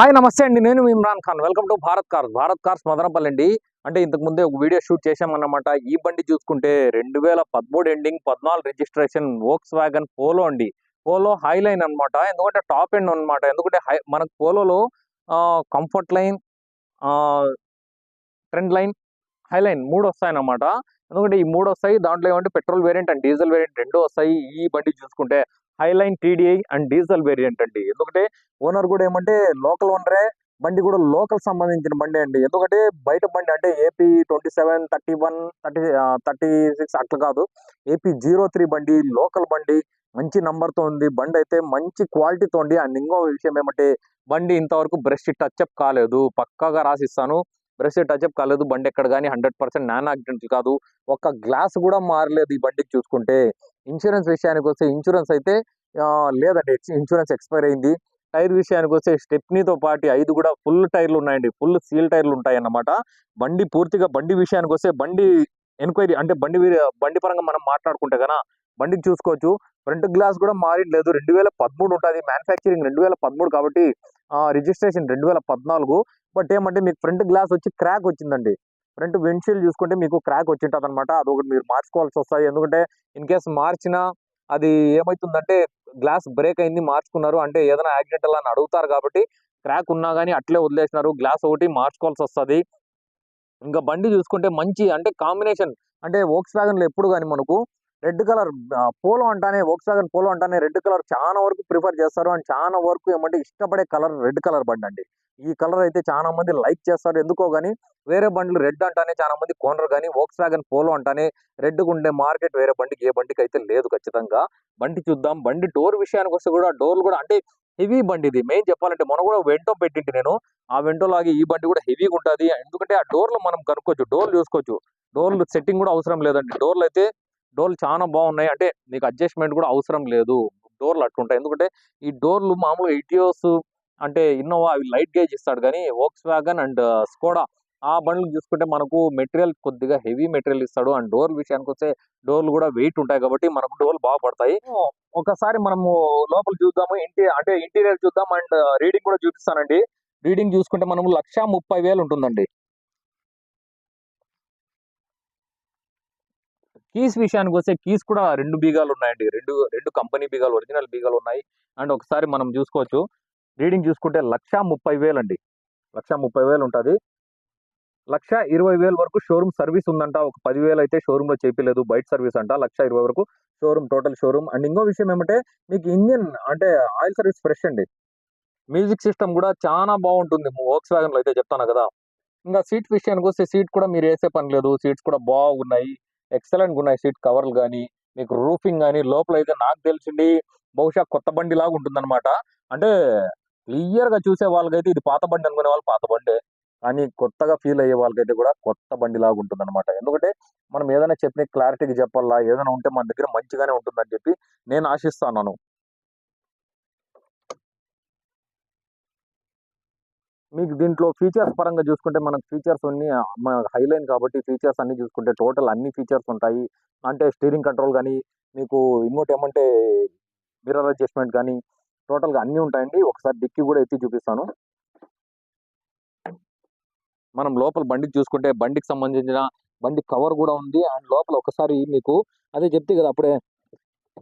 Hi నమస్తే అండి. నేను Imran Khan. Welcome to Bharat cars. Bharat cars Madanapalle అండి అంటే ఇంతకుముందే ఒక వీడియో షూట్ చేశామన్నమాట. ఈ బండి చూసుకుంటే రెండు వేల పదమూడు ఎండింగ్ పద్నాలుగు రిజిస్ట్రేషన్ వోక్స్ వ్యాగన్ పోలో అండి. పోలో హై లైన్ అనమాట ఎందుకంటే టాప్ ఎండ్ అనమాట ఎందుకంటే హై మనకు పోలోలో comfort line trend line high line మూడు వస్తాయన్నమాట. ఎందుకంటే ఈ మూడు వస్తాయి. దాంట్లో ఏమంటే petrol variant and diesel variant రెండు వస్తాయి. ఈ బండి చూసుకుంటే high line TDI and diesel variant అండి. ఎందుకంటే ఓనర్ కూడా ఏమంటే లోకల్ ఓనరే బండి కూడా లోకల్ సంబంధించిన బండి అండి. ఎందుకంటే బయట బండి అంటే AP twenty seven thirty one thirty thirty six అట్లా కాదు. ఏపీ జీరో త్రీ బండి లోకల్ బండి మంచి నంబర్తో ఉంది. బండి అయితే మంచి క్వాలిటీతో ఉంది. అండ్ ఇంకో విషయం ఏమంటే బండి ఇంతవరకు బ్రష్ టచ్అప్ కాలేదు. పక్కాగా రాసిస్తాను. బ్రష్ టచ్అప్ కాలేదు బండి ఎక్కడ కానీ హండ్రెడ్ పర్సెంట్ నాన్ యాక్సిడెంట్ కాదు. ఒక్క గ్లాస్ కూడా మారలేదు ఈ బండికి చూసుకుంటే. ఇన్సూరెన్స్ విషయానికి వస్తే ఇన్సూరెన్స్ అయితే లేదండి ఇన్సూరెన్స్ ఎక్స్పైర్ అయింది. టైర్ విషయానికి వస్తే స్టెప్నీతో పాటు ఐదు కూడా ఫుల్ టైర్లు ఉన్నాయండి. ఫుల్ సీల్ టైర్లు ఉంటాయి అన్నమాట బండి పూర్తిగా బండి విషయానికి వస్తే బండి ఎంక్వైరీ అంటే బండి బండి పరంగా మనం మాట్లాడుకుంటే కదా బండికి చూసుకోవచ్చు. ఫ్రంట్ గ్లాస్ కూడా మారట్లేదు రెండు వేల పదమూడు ఉంటుంది. మ్యానుఫ్యాక్చరింగ్ రెండు వేల పదమూడు కాబట్టి రిజిస్ట్రేషన్ రెండు వేల పద్నాలుగు. బట్ ఏమంటే మీకు ఫ్రంట్ గ్లాస్ వచ్చి క్రాక్ వచ్చిందండి. ఫ్రంట్ విండ్షీల్డ్ చూసుకుంటే మీకు క్రాక్ వచ్చింటుంది అనమాట అదొకటి మీరు మార్చుకోవాల్సి వస్తుంది ఎందుకంటే ఇన్ కేస్ మార్చినా అది ఏమవుతుందంటే గ్లాస్ బ్రేక్ అయింది మార్చుకున్నారు. అంటే ఏదైనా యాక్సిడెంట్ అలా అడుగుతారు కాబట్టి క్రాక్ ఉన్నా కానీ అట్లే వదిలేసినారు. గ్లాస్ ఒకటి మార్చుకోవాల్సి వస్తుంది. ఇంకా బండి చూసుకుంటే మంచి అంటే కాంబినేషన్ అంటే వోక్స్ వ్యాగన్లో ఎప్పుడు కానీ మనకు రెడ్ కలర్ పోలో అంటానే వోక్స్ వ్యాగన్ పోలో అంటానే రెడ్ కలర్ చాలా వరకు ప్రిఫర్ చేస్తారు. అండ్ చాలా వరకు ఏమంటే ఇష్టపడే కలర్ రెడ్ కలర్ బండి అండి. ఈ కలర్ అయితే చాలా మంది లైక్ చేస్తారు. ఎందుకో కానీ వేరే బండ్లు రెడ్ అంటానే చాలా మంది కొనరు. కానీ వోక్స్ వ్యాగన్ పోలో అంటానే రెడ్ ఉండే మార్కెట్ వేరే బండికి ఏ బండికి అయితే లేదు ఖచ్చితంగా. బండి చూద్దాం. బండి డోర్ విషయానికి వస్తే కూడా డోర్లు కూడా అంటే హెవీ బండి ఇది. మెయిన్ చెప్పాలంటే మనం కూడా వెంటో పెట్టింటి నేను. ఆ వెంటో లాగే ఈ బండి కూడా హెవీగా ఉంటుంది. ఎందుకంటే ఆ డోర్లు మనం కనుక్కోవచ్చు డోర్లు చూసుకోవచ్చు. డోర్లు సెట్టింగ్ కూడా అవసరం లేదండి. డోర్లు అయితే డోర్లు చాలా బాగున్నాయి. అంటే మీకు అడ్జస్ట్మెంట్ కూడా అవసరం లేదు. డోర్లు అట్లుంటాయి. ఎందుకంటే ఈ డోర్లు మామూలుగా ఇటియోస్ అంటే ఇన్నోవా అవి లైట్ గేజ్ ఇస్తాడు. కానీ వోక్స్ వ్యాగన్ అండ్ స్కోడా ఆ బండ్లు చూసుకుంటే మనకు మెటీరియల్ కొద్దిగా హెవీ మెటీరియల్ ఇస్తాడు. అండ్ డోర్ విషయానికి వస్తే డోర్లు కూడా వెయిట్ ఉంటాయి కాబట్టి మనకు డోర్లు బాగా పడతాయి. ఒకసారి మనము లోపల చూద్దాము. ఇంటి అంటే ఇంటీరియర్ చూద్దాం. అండ్ రీడింగ్ కూడా చూపిస్తానండి. రీడింగ్ చూసుకుంటే మనము లక్ష ముప్పై వేలు ఉంటుందండి. కీస్ విషయానికి వస్తే కీస్ కూడా రెండు బీగాలు ఉన్నాయండి. రెండు రెండు కంపెనీ బీగాలు ఒరిజినల్ బీగాలు ఉన్నాయి. అండ్ ఒకసారి మనం చూసుకోవచ్చు. రీడింగ్ చూసుకుంటే లక్ష ముప్పై వేలు అండి. లక్ష ముప్పై వేలు ఉంటుంది. లక్ష ఇరవై వేల వరకు షోరూమ్ సర్వీస్ ఉందంట. ఒక పదివేలు అయితే షోరూమ్లో బయట సర్వీస్ అంట. లక్ష ఇరవై వరకు షోరూమ్ టోటల్ షోరూమ్. అండ్ ఇంకో విషయం ఏమంటే మీకు ఇంజిన్ అంటే ఆయిల్ సర్వీస్ ఫ్రెష్ అండి. మ్యూజిక్ సిస్టమ్ కూడా చాలా బాగుంటుంది. వోక్స్ వ్యాగన్లో అయితే చెప్తాను కదా. ఇంకా సీట్ విషయానికి వస్తే సీట్ కూడా మీరు వేసే పని లేదు. సీట్స్ కూడా బాగున్నాయి. ఎక్సలెంట్గా ఉన్నాయి. సీట్ కవర్లు కానీ మీకు రూఫింగ్ కానీ లోపల అయితే నాకు తెలిసింది బహుశా కొత్త బండి లాగా ఉంటుందన్నమాట. అంటే క్లియర్గా చూసే వాళ్ళకైతే ఇది పాత బండి అనుకునే వాళ్ళు పాత బండే. కానీ కొత్తగా ఫీల్ అయ్యే వాళ్ళకైతే కూడా కొత్త బండి లాగా ఉంటుంది అనమాట ఎందుకంటే మనం ఏదైనా చెప్పిన క్లారిటీకి చెప్పాలా ఏదైనా ఉంటే మన దగ్గర మంచిగానే ఉంటుందని చెప్పి నేను ఆశిస్తాను మీకు దీంట్లో ఫీచర్స్ పరంగా చూసుకుంటే మనకు ఫీచర్స్ అన్ని హైలైన్ కాబట్టి ఫీచర్స్ అన్ని చూసుకుంటే టోటల్ అన్ని ఫీచర్స్ ఉంటాయి. అంటే స్టీరింగ్ కంట్రోల్ కానీ మీకు ఇంకోటి ఏమంటే మిర్రర్ అడ్జస్ట్మెంట్ కానీ టోటల్గా అన్నీ ఉంటాయండి. ఒకసారి డిక్కీ కూడా ఎత్తి చూపిస్తాను. మనం లోపల బండికి చూసుకుంటే బండికి సంబంధించిన బండి కవర్ కూడా ఉంది. అండ్ లోపల ఒకసారి మీకు అదే చెప్తే కదా అప్పుడే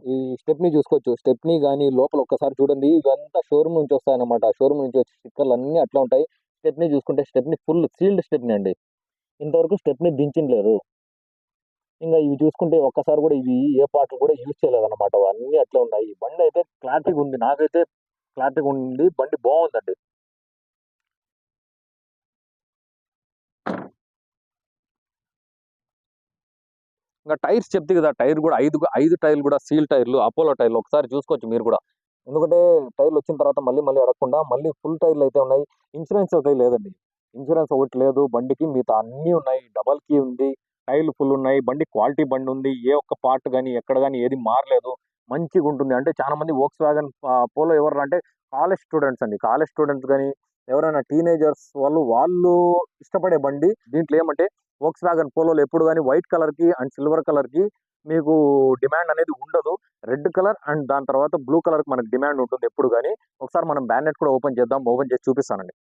ఈ స్టెప్ని చూసుకోవచ్చు. స్టెప్ని కానీ లోపల ఒక్కసారి చూడండి. ఇవంతా షోరూమ్ నుంచి వస్తాయన్నమాట. షోరూమ్ నుంచి వచ్చే స్టిక్కర్లు అన్నీ అట్లా ఉంటాయి. స్టెప్ని చూసుకుంటే స్టెప్ని ఫుల్ సీల్డ్ స్టెప్ని అండి. ఇంతవరకు స్టెప్ని దించలేదు ఇంకా ఇవి చూసుకుంటే ఒక్కసారి కూడా ఇవి ఏ పాటలు కూడా యూజ్ చేయలేదు అనమాట అన్నీ అట్లా ఉన్నాయి. బండి అయితే క్లారిటీగా ఉంది. నాకైతే క్లారిటీగా ఉంది. బండి బాగుందండి. ఇంకా టైర్స్ చెప్తే కదా టైర్ కూడా ఐదు ఐదు టైర్లు కూడా సీల్ టైర్లు అపోలో టైర్లు ఒకసారి చూసుకోవచ్చు మీరు కూడా. ఎందుకంటే టైర్లు వచ్చిన తర్వాత మళ్ళీ మళ్ళీ అడగకుండా మళ్ళీ ఫుల్ టైర్లు అయితే ఉన్నాయి. ఇన్సూరెన్స్ అయితే లేదండి. ఇన్సూరెన్స్ ఒకటి లేదు బండికి మిగతా అన్నీ ఉన్నాయి. డబల్ కీ ఉంది టైర్లు ఫుల్ ఉన్నాయి బండి క్వాలిటీ బండి ఉంది. ఏ ఒక్క పార్ట్ కానీ ఎక్కడ కానీ ఏది మారలేదు. మంచిగా ఉంటుంది. అంటే చాలా మంది వోక్స్ వ్యాగన్ పోలో ఎవరు అంటే కాలేజ్ స్టూడెంట్స్ అండి. కాలేజ్ స్టూడెంట్స్ కానీ ఎవరైనా టీనేజర్స్ వాళ్ళు వాళ్ళు ఇష్టపడే బండి. దీంట్లో ఏమంటే వోక్స్ వ్యాగన్ పోలోలు ఎప్పుడు కానీ వైట్ కలర్కి అండ్ సిల్వర్ కలర్కి మీకు డిమాండ్ అనేది ఉండదు. రెడ్ కలర్ అండ్ దాని తర్వాత బ్లూ కలర్కి మనకు డిమాండ్ ఉంటుంది ఎప్పుడు కానీ ఒకసారి మనం బ్యానెట్ కూడా ఓపెన్ చేద్దాం ఓపెన్ చేసి చూపిస్తానండి.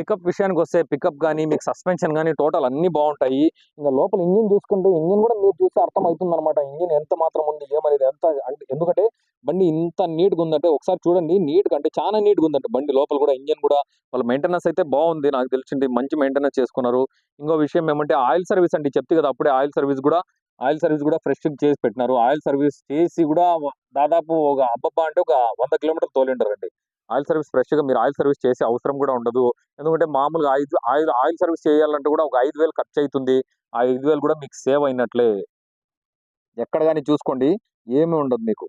పికప్ విషయానికి వస్తే పికప్ కానీ మీకు సస్పెన్షన్ కానీ టోటల్ అన్ని బాగుంటాయి. ఇంకా లోపల ఇంజిన్ చూసుకుంటే ఇంజిన్ కూడా మీరు చూస్తే అర్థం అవుతుంది అనమాట ఇంజిన్ ఎంత మాత్రం ఉంది ఏమనేది ఎంత ఎందుకంటే బండి ఇంత నీట్గా ఉందంటే ఒకసారి చూడండి నీట్గా అంటే చాలా నీట్గా ఉందంటే బండి లోపల కూడా ఇంజిన్ కూడా. వాళ్ళ మెయింటెనెన్స్ అయితే బాగుంది నాకు తెలిసింది మంచి మెయింటెనెన్స్ చేసుకున్నారు. ఇంకో విషయం ఏమంటే ఆయిల్ సర్వీస్ అంటే చెప్తే కదా అప్పుడే ఆయిల్ సర్వీస్ కూడా ఆయిల్ సర్వీస్ కూడా ఫ్రెష్ చేసి పెట్టినారు. ఆయిల్ సర్వీస్ చేసి కూడా దాదాపు ఒక అబ్బబ్బా అంటే ఒక వంద కిలోమీటర్లు తోలింటారు అండి. ఆయిల్ సర్వీస్ ఫ్రెష్గా మీరు ఆయిల్ సర్వీస్ చేసే అవసరం కూడా ఉండదు. ఎందుకంటే మామూలుగా ఆయిల్ ఆయిల్ ఆయిల్ సర్వీస్ చేయాలంటే కూడా ఒక ఐదు వేలు ఖర్చు అవుతుంది ఆ ఐదు వేలు కూడా మీకు సేవ్ అయినట్లే. ఎక్కడ కానీ చూసుకోండి ఏమీ ఉండదు మీకు.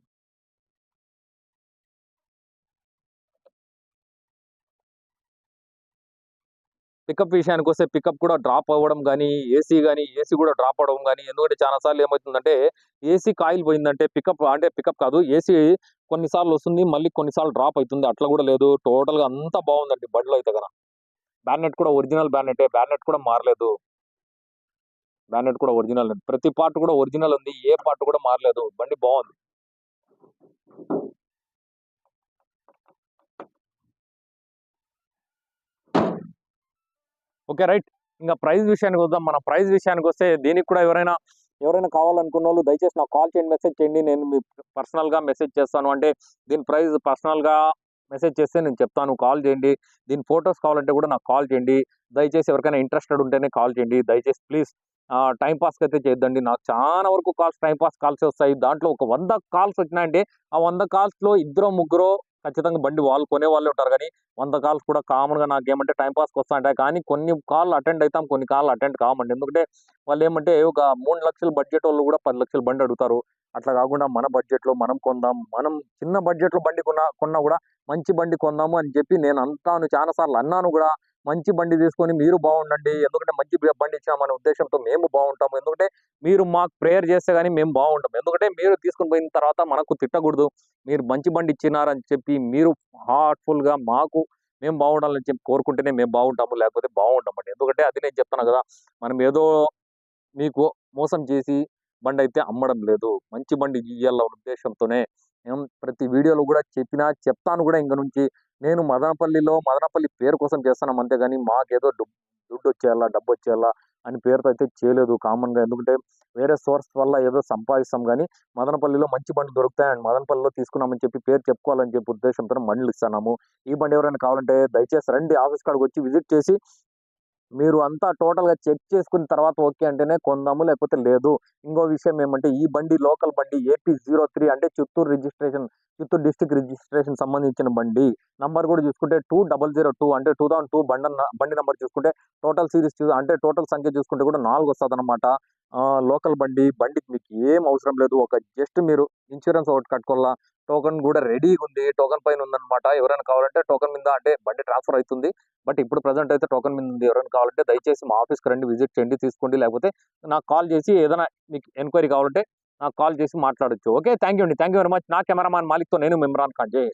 పికప్ విషయానికి వస్తే పికప్ కూడా డ్రాప్ అవ్వడం కానీ ఏసీ కానీ ఏసీ కూడా డ్రాప్ అవ్వడం కానీ ఎందుకంటే చాలా సార్లు ఏమవుతుందంటే ఏసీ కాయిల్ పోయిందంటే పికప్ అంటే పికప్ కాదు ఏసీ కొన్నిసార్లు వస్తుంది మళ్ళీ కొన్నిసార్లు డ్రాప్ అవుతుంది అట్లా కూడా లేదు. టోటల్గా అంతా బాగుందండి బడ్లో అయితే కదా బ్యానెట్ కూడా ఒరిజినల్ బ్యానెట్ బ్యానెట్ కూడా మారలేదు. బ్యానెట్ కూడా ఒరిజినల్ ప్రతి పార్ట్ కూడా ఒరిజినల్ ఉంది. ఏ పార్ట్ కూడా మారలేదు. బండి బాగుంది. ఓకే రైట్ ఇంకా ప్రైజ్ విషయానికి వద్దాం. మన ప్రైజ్ విషయానికి వస్తే దీనికి కూడా ఎవరైనా ఎవరైనా కావాలనుకున్న వాళ్ళు దయచేసి నాకు కాల్ చేయండి మెసేజ్ చేయండి. నేను మీ పర్సనల్గా మెసేజ్ చేస్తాను. అంటే దీని ప్రైస్ పర్సనల్గా మెసేజ్ చేస్తే నేను చెప్తాను. కాల్ చేయండి. దీని ఫొటోస్ కావాలంటే కూడా నాకు కాల్ చేయండి. దయచేసి ఎవరికైనా ఇంట్రెస్టెడ్ ఉంటేనే కాల్ చేయండి. దయచేసి ప్లీజ్ టైం పాస్కి అయితే చేద్దండి నాకు చాలా వరకు కాల్స్ టైం పాస్ కాల్స్ వస్తాయి. దాంట్లో ఒక వంద కాల్స్ వచ్చినాయంటే ఆ వంద కాల్స్లో ఇద్దరు ముగ్గురు ఖచ్చితంగా బండి వాళ్ళు కొనే వాళ్ళే ఉంటారు. కానీ వంద కాల్స్ కూడా కామన్గా నాకు ఏమంటే టైం పాస్కి వస్తా ఉంటాయి. కానీ కొన్ని కాల్ అటెండ్ అవుతాం కొన్ని కాల్ అటెండ్ కామండి. ఎందుకంటే వాళ్ళు ఏమంటే ఒక మూడు లక్షల బడ్జెట్ వాళ్ళు కూడా పది లక్షల బండి అడుగుతారు. అట్లా కాకుండా మన బడ్జెట్లో మనం కొందాం మనం చిన్న బడ్జెట్లో బండి కొన్నా కొన్నా కూడా మంచి బండి కొందాము అని చెప్పి నేను అంతాను చాలాసార్లు అన్నాను కూడా మంచి బండి తీసుకొని మీరు బాగుండండి. ఎందుకంటే మంచి బండి ఇచ్చామనే ఉద్దేశంతో మేము బాగుంటాము. ఎందుకంటే మీరు మాకు ప్రేయర్ చేస్తే కానీ మేము బాగుంటాం ఎందుకంటే మీరు తీసుకుని పోయిన తర్వాత మనకు తిట్టకూడదు. మీరు మంచి బండి ఇచ్చినారని చెప్పి మీరు హార్ట్ఫుల్గా మాకు మేము బాగుండాలని చెప్పి కోరుకుంటేనే మేము బాగుంటాము. లేకపోతే బాగుంటామండి ఎందుకంటే అది నేను చెప్తాను కదా మనం ఏదో మీకు మోసం చేసి బండి అయితే అమ్మడం లేదు. మంచి బండి ఇయ్యాల ఉద్దేశంతోనే నేను ప్రతి వీడియోలో కూడా చెప్పినా చెప్తాను కూడా ఇంక నుంచి. నేను మదనపల్లిలో మదనపల్లి పేరు కోసం చేస్తున్నాం అంతేగాని మాకేదో దుడ్డు వచ్చేయాలా డబ్బు వచ్చేయాలా అని పేరుతో అయితే చేయలేదు కామన్గా. ఎందుకంటే వేరే సోర్స్ వల్ల ఏదో సంపాదిస్తాం కానీ మదనపల్లిలో మంచి బండ్లు దొరుకుతాయి అండ్ మదనపల్లిలో తీసుకున్నామని చెప్పి పేరు చెప్పుకోవాలని చెప్పి ఉద్దేశంతో బండ్లు ఇస్తున్నాము. ఈ బండి ఎవరైనా కావాలంటే దయచేసి రండి. ఆఫీస్ కాడికి వచ్చి విజిట్ చేసి మీరు అంతా టోటల్గా చెక్ చేసుకున్న తర్వాత ఓకే అంటేనే కొందాము లేకపోతే లేదు. ఇంకో విషయం ఏమంటే ఈ బండి లోకల్ బండి ఏపీ జీరో త్రీ అంటే Chittoor registration Chittoor district registration సంబంధించిన బండి. నంబర్ కూడా చూసుకుంటే టూ డబల్ జీరో టూ అంటే టూ థౌసండ్ టూ బండి బండి నెంబర్ చూసుకుంటే టోటల్ సిరీస్ చూ అంటే టోటల్ సంఖ్య చూసుకుంటే కూడా నాలుగు వస్తుంది అనమాట లోకల్ బండి బండికి మీకు ఏం అవసరం లేదు. ఒక జస్ట్ మీరు ఇన్సూరెన్స్ ఒకటి కట్టుకోవాలా. టోకన్ కూడా రెడీగా ఉంది. టోకన్ పైన ఉందన్నమాట. ఎవరైనా కావాలంటే టోకన్ మీద అంటే బండి ట్రాన్స్ఫర్ అవుతుంది. బట్ ఇప్పుడు ప్రజెంట్ అయితే టోకెన్ మీద ఉంది. ఎవరైనా కావాలంటే దయచేసి మా ఆఫీస్కి రండి విజిట్ చేయండి తీసుకోండి. లేకపోతే నాకు కాల్ చేసి ఏదైనా మీకు ఎంక్వైరీ కావాలంటే నాకు కాల్ చేసి మాట్లాడొచ్చు. ఓకే? థ్యాంక్ యూ అండి. Thank you very much. నా కెమెరామాన్ మాలిక్తో నేను మెమ్రాన్ ఖాన్. జై